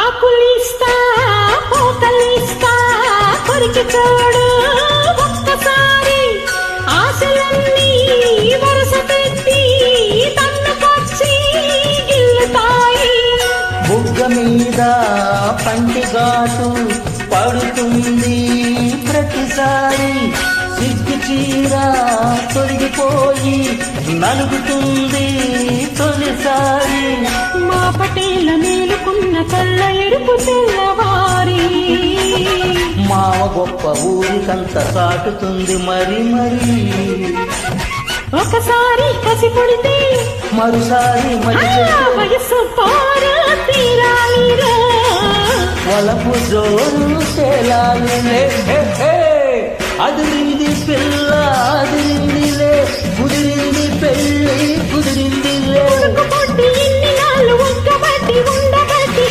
ఆకులిస్తా పోకలిస్తా కొరికి చూడు ఒక్కసారి ఆశలన్నీ వరుస పెట్టి తన్నుకొచ్చి గిల్లుతాయి. బుగ్గ మీద పంటిగాటు పడుతుంది ప్రతిసారి. సిగ్గు చీర తొలగిపోయి నలుగుతుంది తొలిసారి. మా పటేల మేలుకున్న ఎరుపు తెల్లవారి. మావ గొప్ప ఊరికంత సాటుతుంది మరి మరి. ఒకసారి కసి పుడితే మరుసారి వయసు పోరు తీరాలిరా. వలపు జోరు తేలాలి